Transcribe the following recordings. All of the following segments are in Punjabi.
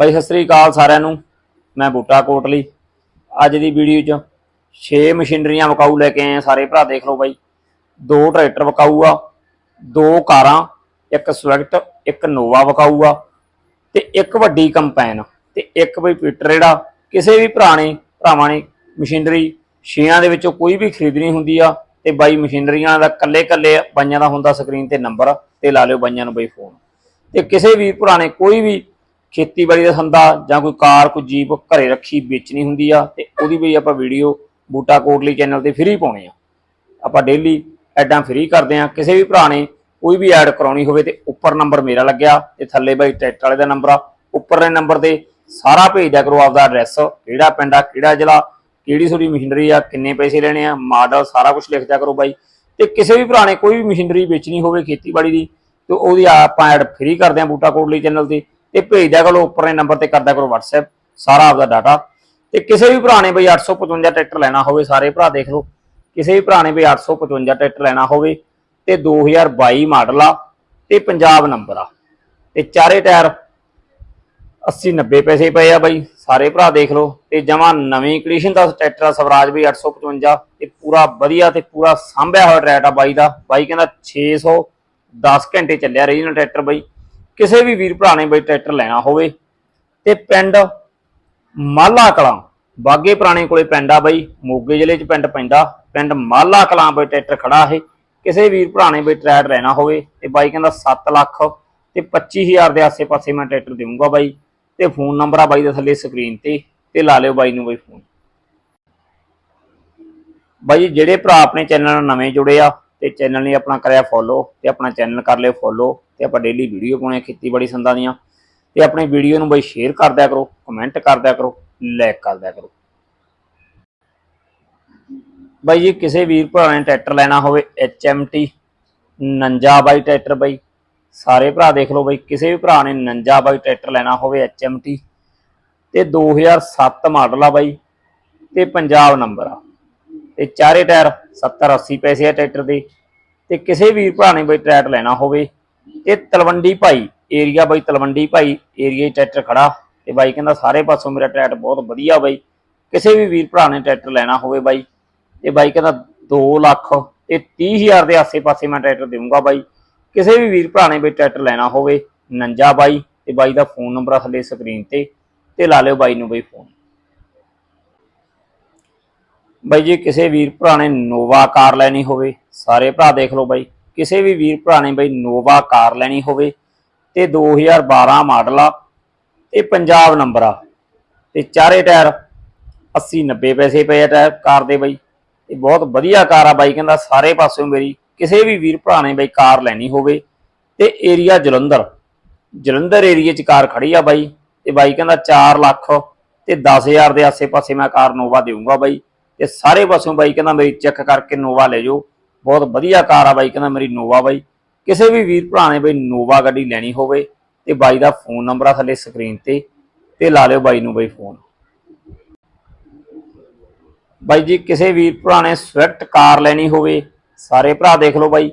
ਬਾਈ ਸਤਿ ਸ੍ਰੀ ਅਕਾਲ ਸਾਰਿਆਂ ਨੂੰ। ਮੈਂ ਬੂਟਾ ਕੋਟਲੀ। ਅੱਜ ਦੀ ਵੀਡੀਓ 'ਚ 6 ਮਸ਼ੀਨਰੀਆਂ ਵਿਕਾਊ ਲੈ ਕੇ ਆਏ ਸਾਰੇ ਭਰਾ, ਦੇਖ ਲਓ ਬਾਈ। ਦੋ ਟਰੈਕਟਰ ਵਿਕਾਊ ਆ, ਦੋ ਕਾਰਾਂ, ਇੱਕ ਸਵਿਫਟ, ਇੱਕ ਨੋਵਾ ਵਿਕਾਊ ਆ ਤੇ ਇੱਕ ਵੱਡੀ ਕੰਪੈਨ ਤੇ ਇੱਕ ਬਈ ਪੀਟਰ ਜਿਹੜਾ ਕਿਸੇ ਵੀ ਭਰਾ ਨੇ ਭਰਾਵਾਂ ਨੇ ਮਸ਼ੀਨਰੀ ਛੇਆਂ ਦੇ ਵਿੱਚੋਂ ਕੋਈ ਵੀ ਖਰੀਦਣੀ ਹੁੰਦੀ ਆ ਤੇ ਬਾਈ ਮਸ਼ੀਨਰੀਆਂ ਦਾ ਕੱਲੇ ਕੱਲੇ ਬਾਈਆਂ ਦਾ ਹੁੰਦਾ ਸਕਰੀਨ ਤੇ ਨੰਬਰ ਤੇ ਲਾ ਲਿਓ ਬਾਈਆਂ ਨੂੰ ਬਾਈ ਫੋਨ ਤੇ ਕਿਸੇ ਵੀ ਭਰਾ ਨੇ ਕੋਈ ਵੀ ਖੇਤੀਬਾੜੀ ਦਾ ਸੰਦਾ ਜਾਂ ਕੋਈ ਕਾਰ, ਕੋਈ ਜੀਪ ਘਰੇ ਰੱਖੀ ਵੇਚਣੀ ਹੁੰਦੀ ਆ ਤੇ ਉਹਦੀ ਵੀ ਆਪਾਂ ਵੀਡੀਓ ਬੂਟਾ ਕੋਟਲੀ ਚੈਨਲ ਤੇ ਫ੍ਰੀ ਪਾਉਣੇ ਆ। ਆਪਾਂ ਡੇਲੀ ਐਡਾਂ ਫ੍ਰੀ ਕਰਦੇ ਆ। ਕਿਸੇ ਵੀ ਭਰਾ ਨੇ ਕੋਈ ਵੀ ਐਡ ਕਰਾਉਣੀ ਹੋਵੇ ਤੇ ਉੱਪਰ ਨੰਬਰ ਮੇਰਾ ਲੱਗਿਆ ਤੇ ਥੱਲੇ ਬਾਈ ਟਰੈਕਟਰ ਵਾਲੇ ਦਾ ਨੰਬਰ ਆ। ਉੱਪਰਲੇ ਨੰਬਰ ਤੇ ਸਾਰਾ ਭੇਜ ਦਿਆ ਕਰੋ ਆਪਦਾ ਐਡਰੈਸ ਕਿਹੜਾ ਪਿੰਡ ਆ, ਕਿਹੜਾ ਜ਼ਿਲ੍ਹਾ, ਕਿਹੜੀ ਤੁਹਾਡੀ ਮਸ਼ੀਨਰੀ ਆ, ਕਿੰਨੇ ਪੈਸੇ ਲੈਣੇ ਆ ਮਾਡਲ ਸਾਰਾ ਕੁਝ ਲਿਖ ਦਿਆ ਕਰੋ ਬਾਈ। ਤੇ ਕਿਸੇ ਵੀ ਭਰਾ ਨੇ ਕੋਈ ਵੀ ਮਸ਼ੀਨਰੀ ਵੇਚਣੀ ਹੋਵੇ ਖੇਤੀਬਾੜੀ ਦੀ ਤੇ ਉਹਦੀ ਆਪਾਂ ਐਡ ਫ੍ਰੀ ਕਰਦੇ ਆ ਬੂਟਾ ਕੋਟਲੀ ਚੈਨਲ ਤੇ। ਤੇ ਭੇਜ ਦਿਆ ਕਰੋ, ਉੱਪਰਲੇ ਨੰਬਰ ਤੇ ਕਰਦਾ ਕਰੋ WhatsApp, ਸਾਰਾ ਆਪਦਾ ਡਾਟਾ ਤੇ ਕਿਸੇ ਵੀ ਭਰਾ ਨੇ ਬਈ 855 ਟਰੈਕਟਰ ਲੈਣਾ ਹੋਵੇ, ਸਾਰੇ ਭਰਾ ਦੇਖ ਲਓ। ਕਿਸੇ ਵੀ ਭਰਾ ਨੇ ਬਈ 855 ਟਰੈਕਟਰ ਲੈਣਾ ਹੋਵੇ, ਤੇ 2022 ਮਾਡਲ ਆ, ਤੇ ਪੰਜਾਬ ਨੰਬਰ ਆ। ਤੇ ਚਾਰੇ ਟਾਇਰ 80 90 ਪੈਸੇ ਪਏ ਆ ਬਾਈ, ਸਾਰੇ ਭਰਾ ਦੇਖ ਲਓ। ਤੇ ਜਮਾ ਨਵੀਂ ਕੰਡੀਸ਼ਨ ਦਾ ਟਰੈਕਟਰ ਆ ਸਵਰਾਜ ਵੀ 855 ਤੇ ਪੂਰਾ ਵਧੀਆ ਤੇ ਪੂਰਾ ਸਾਂਭਿਆ ਹੋਇਆ ਟਰੈਕਟਰ ਆ ਬਾਈ ਦਾ। ਬਾਈ ਕਹਿੰਦਾ 610 ਘੰਟੇ ਚੱਲਿਆ ਰੀਜਨਲ ਟਰੈਕਟਰ ਬਾਈ। ਕਿਸੇ ਵੀ ਵੀਰ ਭਰਾ ਨੇ ਬਈ ਟਰੈਕਟਰ ਲੈਣਾ ਹੋਵੇ ਤੇ ਪਿੰਡ ਮਾਲਾ ਕਲਾਂ, ਬਾਗੇ ਪੁਰਾਣੇ ਕੋਲੇ ਪਿੰਡ ਆ ਬਾਈ, ਮੋਗੇ ਜ਼ਿਲ੍ਹੇ 'ਚ ਪਿੰਡ ਪੈਂਦਾ, ਪਿੰਡ ਮਾਲਾ ਕਲਾਂ ਬਈ ਟਰੈਕਟਰ ਖੜਾ ਇਹ, ਕਿਸੇ ਵੀਰ ਭਰਾ ਨੇ ਬਈ ਟਰੈਕਟਰ ਲੈਣਾ ਹੋਵੇ ਤੇ ਬਾਈ ਕਹਿੰਦਾ 7 ਲੱਖ ਤੇ 25000 ਦੇ ਆਸੇ-ਪਾਸੇ ਮੈਂ ਟਰੈਕਟਰ ਦੇਵਾਂਗਾ ਬਾਈ ਤੇ ਫੋਨ ਨੰਬਰ ਆ ਬਾਈ ਦੇ ਥੱਲੇ ਸਕਰੀਨ ਤੇ ਤੇ ਲਾ ਲਿਓ ਬਾਈ ਨੂੰ ਬਾਈ ਫੋਨ। ਬਾਈ, ਜਿਹੜੇ ਭਰਾ ਆਪਣੇ ਚੈਨਲ ਨਾਲ ਨਵੇਂ ਜੁੜੇ ਆ ਤੇ ਚੈਨਲ ਨੇ ਆਪਣਾ ਕਰਿਆ ਫੋਲੋ ਤੇ ਆਪਣਾ ਚੈਨਲ ਕਰ ਲਿਓ ਫੋਲੋ ਤੇ ਆਪਾਂ ਡੇਲੀ ਵੀਡੀਓ ਪਾਉਣੇ ਖੇਤੀਬਾੜੀ ਸੰਦਾਂ ਦੀਆਂ ਤੇ ਆਪਣੀ ਵੀਡੀਓ ਨੂੰ ਬਈ ਸ਼ੇਅਰ ਕਰ ਦਿਆ ਕਰੋ ਕਮੈਂਟ ਕਰ ਦਿਆ ਕਰੋ ਲਾਈਕ ਕਰ ਦਿਆ ਕਰੋ। ਬਾਈ ਜੀ, ਕਿਸੇ ਵੀਰ ਭਰਾ ਨੇ ਟਰੈਕਟਰ ਲੈਣਾ ਹੋਵੇ HMT ਨੰਜਾ ਬਾਈ ਟਰੈਕਟਰ ਬਾਈ, ਸਾਰੇ ਭਰਾ ਦੇਖ ਲਓ ਬਾਈ, ਕਿਸੇ ਵੀ ਭਰਾ ਨੇ ਨੰਜਾ ਬਾਈ ਟਰੈਕਟਰ ਲੈਣਾ ਹੋਵੇ HMT ਤੇ 2007 ਮਾਡਲ ਆ ਬਾਈ, ਤੇ ਪੰਜਾਬ ਨੰਬਰ ਆ। ਤੇ ਚਾਰੇ ਟਾਇਰ 70 80 ਪੈਸੇ ਆ ਟਰੈਕਟਰ ਦੇ। ਤੇ ਕਿਸੇ ਵੀਰ ਭਰਾ ਨੇ ਬਾਈ ਟਰੈਕਟਰ ਲੈਣਾ ਹੋਵੇ ਤੇ ਤਲਵੰਡੀ ਭਾਈ ਏਰੀਆ ਬਾਈ ਤਲਵੰਡੀ ਭਾਈ ਏਰੀਆ ਟਰੈਕਟਰ ਖੜਾ ਤੇ ਬਾਈ ਕਹਿੰਦਾ ਸਾਰੇ ਪਾਸੋਂ ਮੇਰਾ ਟਰੈਕਟਰ ਬਹੁਤ ਵਧੀਆ ਬਾਈ। ਕਿਸੇ ਵੀ ਵੀਰ ਭਰਾ ਨੇ ਟਰੈਕਟਰ ਲੈਣਾ ਹੋਵੇ ਬਾਈ, ਤੇ ਬਾਈ ਕਹਿੰਦਾ 2 ਲੱਖ ਤੇ 30000 ਦੇ ਆਸੇ-ਪਾਸੇ ਮੈਂ ਟਰੈਕਟਰ ਦੇਵਾਂਗਾ ਬਾਈ। ਕਿਸੇ ਵੀ ਵੀਰ ਭਰਾ ਨੇ ਬਈ ਟਰੈਕਟਰ ਲੈਣਾ ਹੋਵੇ, ਨੰਜਾ ਬਾਈ, ਤੇ ਬਾਈ ਦਾ ਫੋਨ ਨੰਬਰ ਥੱਲੇ ਸਕਰੀਨ ਤੇ ਤੇ ਲਾ ਲਿਓ ਬਾਈ ਨੂੰ ਬਈ ਫੋਨ ਬਾਈ ਜੀ ਕਿਸੇ ਵੀਰ ਭਰਾ ਨੇ ਨੋਵਾ ਕਾਰ ਲੈਣੀ ਹੋਵੇ ਸਾਰੇ ਭਰਾ ਦੇਖ ਲਓ ਬਾਈ, ਕਿਸੇ ਵੀ ਵੀਰ ਭਰਾ ਨੇ ਬਾਈ ਨੋਵਾ ਕਾਰ ਲੈਣੀ ਹੋਵੇ ਤੇ 2012 ਮਾਡਲ ਆ ਤੇ ਪੰਜਾਬ ਨੰਬਰ ਆ। ਤੇ ਚਾਰੇ ਟਾਇਰ 80 90 ਪੈਸੇ ਪਏ ਆ ਟਾਇਰ ਕਾਰ ਦੇ ਬਾਈ। ਇਹ ਬਹੁਤ ਵਧੀਆ ਕਾਰ ਆ ਬਾਈ, ਕਹਿੰਦਾ ਸਾਰੇ ਪਾਸਿਓਂ ਮੇਰੀ ਕਿਸੇ ਵੀ ਵੀਰ ਭਰਾ ਨੇ ਬਾਈ ਕਾਰ ਲੈਣੀ ਹੋਵੇ। ਤੇ ਏਰੀਆ ਜਲੰਧਰ ਜਲੰਧਰ ਏਰੀਆ 'ਚ ਕਾਰ ਖੜੀ ਆ ਬਾਈ। ਤੇ ਬਾਈ ਕਹਿੰਦਾ 4 ਲੱਖ ਤੇ 10000 ਦੇ ਆਸੇ-ਪਾਸੇ ਮੈਂ ਕਾਰ ਨੋਵਾ ਦੇਊਂਗਾ ਬਾਈ। ਤੇ ਸਾਰੇ ਪਾਸਿਓਂ ਬਾਈ ਕਹਿੰਦਾ ਮੇਰੀ ਚੈੱਕ ਕਰਕੇ ਨੋਵਾ ਲੈ ਜਾਓ। ਬਹੁਤ ਵਧੀਆ ਕਾਰ ਆ ਬਾਈ, ਕਹਿੰਦਾ ਮੇਰੀ ਨੋਵਾ ਬਾਈ। ਕਿਸੇ ਵੀ ਵੀਰ ਭਰਾ ਨੇ ਬਾਈ ਨੋਵਾ ਗੱਡੀ ਲੈਣੀ ਹੋਵੇ ਤੇ ਬਾਈ ਦਾ ਫੋਨ ਨੰਬਰ ਆ ਥੱਲੇ ਸਕਰੀਨ ਤੇ ਤੇ ਲਾ ਲਿਓ ਬਾਈ ਨੂੰ ਬਾਈ ਫੋਨ ਬਾਈ ਜੀ, ਕਿਸੇ ਵੀਰ ਭਰਾ ਨੇ ਸਵਿਫਟ ਕਾਰ ਲੈਣੀ ਹੋਵੇ, ਸਾਰੇ ਭਰਾ ਦੇਖ ਲਓ ਬਾਈ।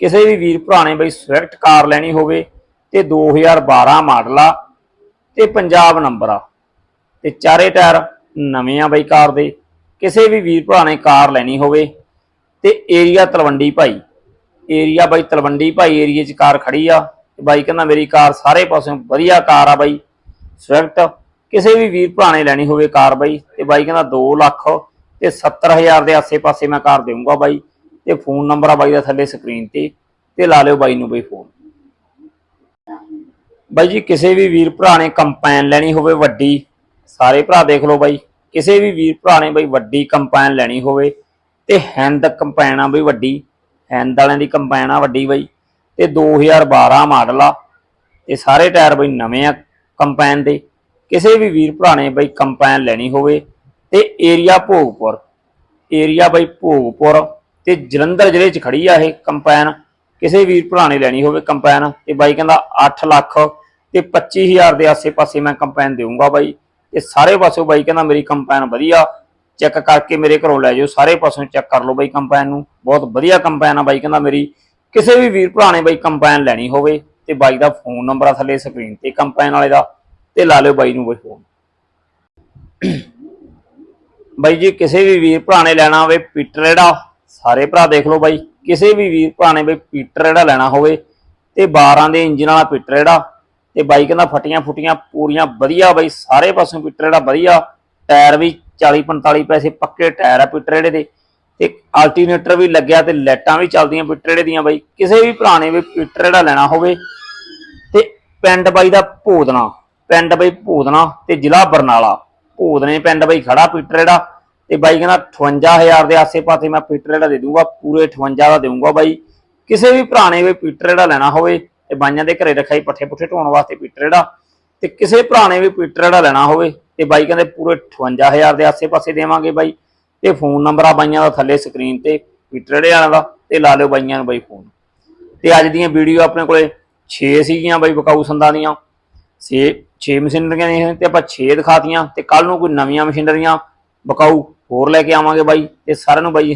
ਕਿਸੇ ਵੀ ਵੀਰ ਭਰਾ ਨੇ ਬਾਈ ਸਵਿਫਟ ਕਾਰ ਲੈਣੀ ਹੋਵੇ ਤੇ 2012 ਮਾਡਲ ਆ ਤੇ ਪੰਜਾਬ ਨੰਬਰ ਆ। ਤੇ ਚਾਰੇ ਟਾਇਰ ਨਵੇਂ ਆ ਬਾਈ ਕਾਰ ਦੇ। ਕਿਸੇ ਵੀ ਵੀਰ ਭਰਾ ਨੇ ਕਾਰ ਲੈਣੀ ਹੋਵੇ ਤੇ ਏਰੀਆ ਤਲਵੰਡੀ ਭਾਈ। ਏਰੀਆ ਬਾਈ ਤਲਵੰਡੀ ਭਾਈ ਏਰੀਏ 'ਚ ਕਾਰ ਖੜੀ ਆ। ਬਾਈ ਕਹਿੰਦਾ ਮੇਰੀ ਕਾਰ ਸਾਰੇ ਪਾਸਿਓਂ ਵਧੀਆ ਕਾਰ ਆ ਬਾਈ। ਸਵਿਫਟ, ਕਿਸੇ ਵੀ ਵੀਰ ਭਰਾ ਨੇ ਲੈਣੀ ਹੋਵੇ ਕਾਰ ਬਾਈ। ਤੇ ਬਾਈ ਕਹਿੰਦਾ 2 ਲੱਖ ਤੇ 70000 ਦੇ ਆਸੇ-ਪਾਸੇ ਮੈਂ ਕਾਰ ਦੇਵਾਂਗਾ ਬਾਈ। ਤੇ ਫੋਨ ਨੰਬਰ ਆ ਬਾਈ ਦਾ ਥੱਲੇ ਸਕਰੀਨ ਤੇ ਤੇ ਲਾ ਲਿਓ ਬਾਈ ਨੂੰ ਬਈ ਫੋਨ। ਬਾਈ ਜੀ, ਕਿਸੇ ਵੀ ਵੀਰ ਭਰਾ ਨੇ ਕੰਪੈਨ ਲੈਣੀ ਹੋਵੇ ਵੱਡੀ, ਸਾਰੇ ਭਰਾ ਦੇਖ ਲਓ ਬਾਈ। ਕਿਸੇ ਵੀ ਵੀਰ ਭਰਾ ਨੇ ਬਾਈ ਵੱਡੀ ਕੰਪੈਨ ਲੈਣੀ ਹੋਵੇ ਤੇ ਹੈਂਡ ਕੰਪੈਨ ਆ ਬਈ ਵੱਡੀ। ਹੈਂਡ ਵਾਲਿਆਂ ਦੀ ਕੰਪੈਨ ਆ ਵੱਡੀ ਬਾਈ। ਤੇ 2012 ਮਾਡਲ ਆ। ਤੇ ਸਾਰੇ ਟਾਇਰ ਬਈ ਨਵੇਂ ਆ ਕੰਪੈਨ ਦੇ। ਕਿਸੇ ਵੀ ਵੀਰ ਭਰਾ ਨੇ ਬਈ ਕੰਪੈਨ ਲੈਣੀ ਹੋਵੇ ਤੇ ਏਰੀਆ ਭੋਗਪੁਰ। ਏਰੀਆ ਬਈ ਭੋਗਪੁਰ ਤੇ ਜਲੰਧਰ ਜ਼ਿਲ੍ਹੇ 'ਚ ਖੜੀ ਆ ਇਹ ਕੰਪੈਨ ਕਿਸੇ ਵੀਰ ਭਰਾ ਨੇ ਲੈਣੀ ਹੋਵੇ ਕੰਪੈਨ ਤੇ ਬਾਈ ਕਹਿੰਦਾ 8 ਲੱਖ ਤੇ 25000 ਦੇ ਆਸੇ-ਪਾਸੇ ਮੈਂ ਕੰਪੈਨ ਦੇਊਂਗਾ ਬਾਈ। ਤੇ ਸਾਰੇ ਪਾਸੋਂ ਬਾਈ ਕਹਿੰਦਾ ਮੇਰੀ ਕੰਪੈਨ ਵਧੀਆ। ਚੈੱਕ ਕਰਕੇ ਮੇਰੇ ਘਰੋਂ ਲੈ ਜਾਓ ਸਾਰੇ ਪਾਸੋਂ ਚੈੱਕ ਕਰ ਲਓ ਬਾਈ ਕੰਪੈਨ ਨੂੰ। ਬਹੁਤ ਵਧੀਆ ਕੰਪੈਨ ਆ ਬਾਈ, ਕਹਿੰਦਾ ਮੇਰੀ ਕਿਸੇ ਵੀ ਵੀਰ ਭਰਾ ਨੇ ਬਾਈ ਕੰਪੈਨ ਲੈਣੀ ਹੋਵੇ ਤੇ ਬਾਈ ਦਾ ਫੋਨ ਨੰਬਰ ਆ ਥੱਲੇ ਸਕਰੀਨ ਤੇ ਕੰਪੈਨ ਵਾਲੇ ਦਾ, ਤੇ ਲਾ ਲਿਓ ਬਾਈ ਨੂੰ ਬਈ ਫੋਨ। ਬਾਈ ਜੀ, ਕਿਸੇ ਵੀ ਵੀਰ ਭਰਾ ਨੇ ਲੈਣਾ ਹੋਵੇ ਪੀਟਰ ਜਿਹੜਾ ਸਾਰੇ ਭਰਾ ਦੇਖ ਲਓ ਬਾਈ। ਕਿਸੇ ਵੀ ਵੀਰ ਭਰਾ ਨੇ ਬਈ ਪੀਟਰ ਜਿਹੜਾ ਲੈਣਾ ਹੋਵੇ ਤੇ 12 ਦੇ ਇੰਜਨ ਵਾਲਾ ਪੀਟਰ ਜਿਹੜਾ ਤੇ ਬਾਈ ਕਹਿੰਦਾ ਫਟੀਆਂ ਫੁੱਟੀਆਂ ਪੂਰੀਆਂ ਵਧੀਆ ਬਾਈ, ਸਾਰੇ ਪਾਸੋਂ ਪੀਟਰ ਜਿਹੜਾ ਵਧੀਆ, ਟਾਇਰ ਵੀ 40 45 ਪੈਸੇ ਪੱਕੇ ਟਾਇਰ ਆ ਪੀਟਰ ਜਿਹੜੇ ਦੇ। ਤੇ ਅਲਟਰਨੇਟਰ ਵੀ ਲੱਗਿਆ ਤੇ ਲਾਈਟਾਂ ਵੀ ਚੱਲਦੀਆਂ ਪੀਟਰ ਦੀਆਂ ਬਾਈ। ਕਿਸੇ ਵੀ ਭਰਾ ਨੇ ਵੀ ਪੀਟਰ ਲੈਣਾ ਹੋਵੇ ਤੇ ਪਿੰਡ ਬਾਈ ਦਾ ਭੋਦਨਾ, ਪਿੰਡ ਬਾਈ ਭੋਦਨਾ ਤੇ ਜ਼ਿਲ੍ਹਾ ਬਰਨਾਲਾ। ਭੋਦਨੇ ਪਿੰਡ ਬਾਈ ਖੜਾ ਪੀਟਰ ਤੇ ਬਾਈ ਕਹਿੰਦਾ 58000 ਦੇ ਆਸੇ-ਪਾਸੇ ਮੈਂ ਪੀਟਰ ਜਿਹੜਾ ਦੇ ਦੂੰਗਾ, ਪੂਰੇ 58 ਦਾ ਦੇਊਂਗਾ ਬਾਈ। ਕਿਸੇ ਵੀ ਭਰਾ ਨੇ ਵੀ ਪੀਟਰ ਜਿਹੜਾ ਲੈਣਾ ਹੋਵੇ ਤੇ ਬਾਈਆਂ ਦੇ ਘਰੇ ਰੱਖਿਆ ਪੱਠੇ ਪੁੱਠੇ ਢੋਣ ਵਾਸਤੇ ਪੀਟਰ ਤੇ ਕਿਸੇ ਭਰਾ ਨੇ ਵੀ ਪੀਟਰ ਜਿਹੜਾ ਲੈਣਾ ਹੋਵੇ ਤੇ ਬਾਈ ਕਹਿੰਦੇ ਪੂਰੇ 58000 ਦੇ ਆਸੇ-ਪਾਸੇ ਦੇਵਾਂਗੇ ਬਾਈ। ਤੇ ਫੋਨ ਨੰਬਰ ਆ ਬਾਈਆਂ ਦਾ ਥੱਲੇ ਸਕਰੀਨ ਤੇ, ਪੀਟਰ ਜਿਹੜੇ ਦਾ, ਤੇ ਲਾ ਲਿਓ ਬਾਈਆਂ ਨੂੰ ਬਾਈ ਫੋਨ। ਤੇ ਅੱਜ ਦੀਆਂ ਵੀਡੀਓ ਆਪਣੇ ਕੋਲੇ 6 ਸੀਗੀਆਂ ਬਾਈ ਬਕਾਊ ਸੰਦਾਂ ਦੀਆਂ। 6 6 ਮਸ਼ੀਨਰੀਆਂ ਨੇ ਤੇ ਆਪਾਂ 6 ਦਿਖਾਤੀਆਂ, ਤੇ ਕੱਲ ਨੂੰ ਕੋਈ ਨਵੀਆਂ ਮਸ਼ੀਨਰੀਆਂ ਬਕਾਊ ਹੋਰ ਲੈ ਕੇ ਆਵਾਂਗੇ ਬਾਈ। ਤੇ ਸਾਰਿਆਂ ਨੂੰ ਬਾਈ